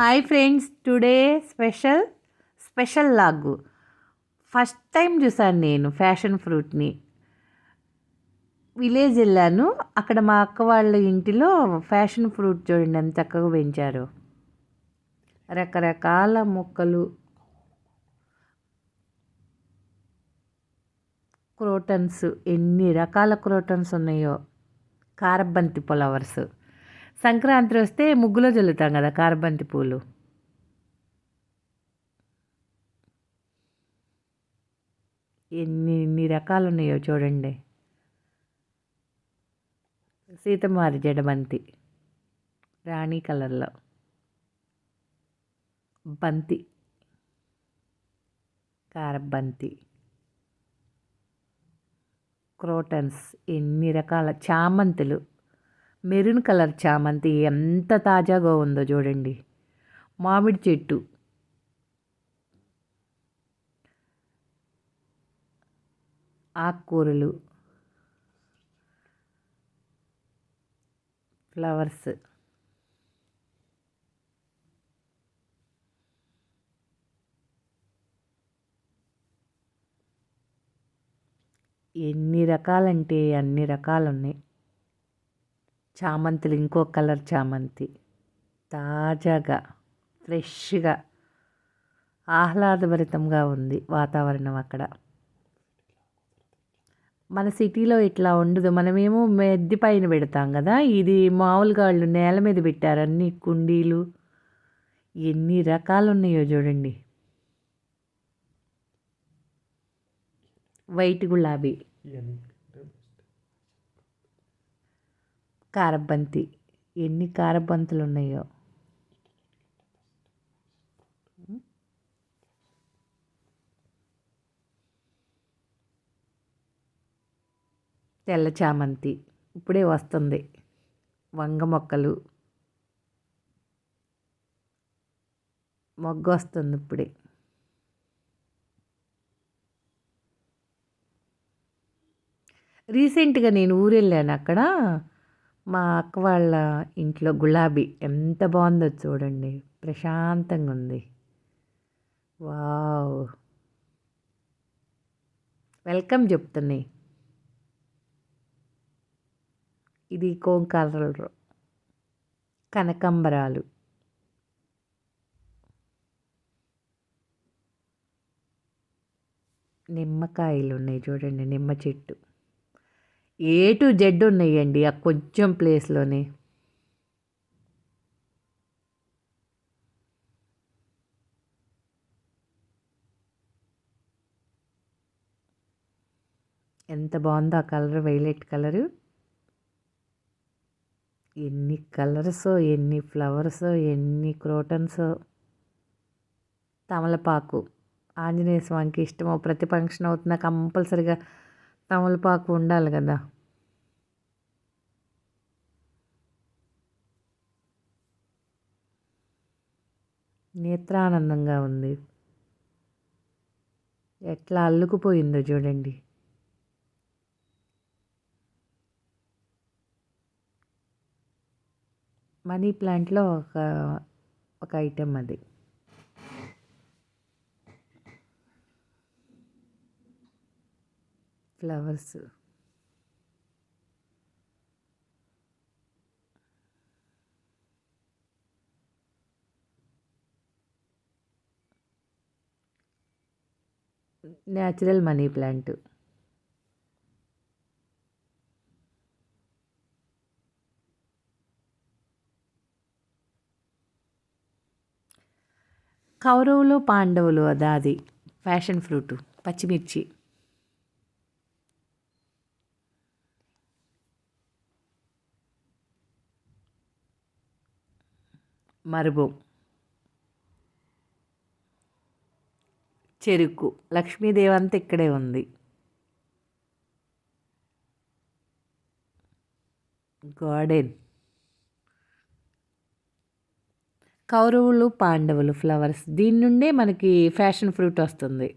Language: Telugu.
Hi friends today special special లాగు. ఫస్ట్ టైం చూసాను నేను ఫ్యాషన్ ఫ్రూట్ని. విలేజ్ వెళ్ళాను అక్కడ మా అక్క వాళ్ళ ఇంటిలో ఫ్యాషన్ ఫ్రూట్ చూడండి ఎంత చక్కగా పెంచారు. రకరకాల మొక్కలు. క్రోటన్స్ ఎన్ని రకాల క్రోటన్స్ ఉన్నాయో. కారబంతి ఫ్లవర్స్. సంక్రాంతి వస్తే ముగ్గులో చల్లుతాం కదా కారబంతి పూలు. ఎన్ని ఎన్ని రకాలు ఉన్నాయో చూడండి. సీతమారి జడబంతి రాణి కలర్లో. బంతి కారబంతి క్రోటన్స్ ఎన్ని రకాల చామంతులు. మెరూన్ కలర్ చామంతి ఎంత తాజాగా ఉందో చూడండి. మామిడి చెట్టు. ఆకుకూరలు. ఫ్లవర్స్. ఎన్ని రకాలంటే అన్ని రకాలు ఉన్నాయి చామంతులు ఇంకో కలర్ చామంతి. తాజాగా ఫ్రెష్గా ఆహ్లాదభరితంగా ఉంది వాతావరణం అక్కడ. మన సిటీలో ఇట్లా ఉండదు. మనమేమో మెద్ది పైన పెడతాం కదా. ఇది మామూలుగా వాళ్ళు నేల మీద పెట్టారు అన్ని కుండీలు. ఎన్ని రకాలు ఉన్నాయో చూడండి. వైట్ గులాబీ. కారబంతి. ఎన్ని కారబంతులు ఉన్నాయో తెల్ల చామంతి ఇప్పుడే వస్తుంది. వంగ మొక్కలు. మొగ్గ వస్తుంది ఇప్పుడే. రీసెంట్గా నేను ఊరు వెళ్ళాను అక్కడ. మా అక్క వాళ్ళ ఇంట్లో గులాబీ ఎంత బాగుందో చూడండి. ప్రశాంతంగా ఉంది. వావ్. వెల్కమ్ చెప్తున్నాయి ఇది కోంకాలరు కనకంబరాలు. నిమ్మకాయలు ఉన్నాయి చూడండి నిమ్మ చెట్టు. ఏ టు జెడ్ ఉన్నాయండి ఆ కొంచెం ప్లేస్లోనే. ఎంత బాగుందో ఆ కలర్ వైలెట్ కలరు. ఎన్ని కలర్సో ఎన్ని ఫ్లవర్సో ఎన్ని క్రోటన్సో. తమలపాకు. ఆంజనేయ స్వామికి ఇష్టమో ప్రతి ఫంక్షన్ అవుతున్నా కంపల్సరిగా తమలపాకు ఉండాలి కదా. నేత్రానందంగా ఉంది. ఎట్లా అల్లుకుపోయిందో చూడండి. మనీ ప్లాంట్లో ఒక ఒక ఐటెం అది. ఫ్లవర్స్. న్యాచురల్ మనీ ప్లాంట్ కౌరవులు పాండవులు అదా అది. ఫ్యాషన్ ఫ్రూట్ పచ్చిమిర్చి. మరుగు. చెరుకు. లక్ష్మీదేవి అంతా ఇక్కడే ఉంది. గార్డెన్. కౌరవులు పాండవులు ఫ్లవర్స్. దీని నుండే మనకి ఫ్యాషన్ ఫ్రూట్ వస్తుంది.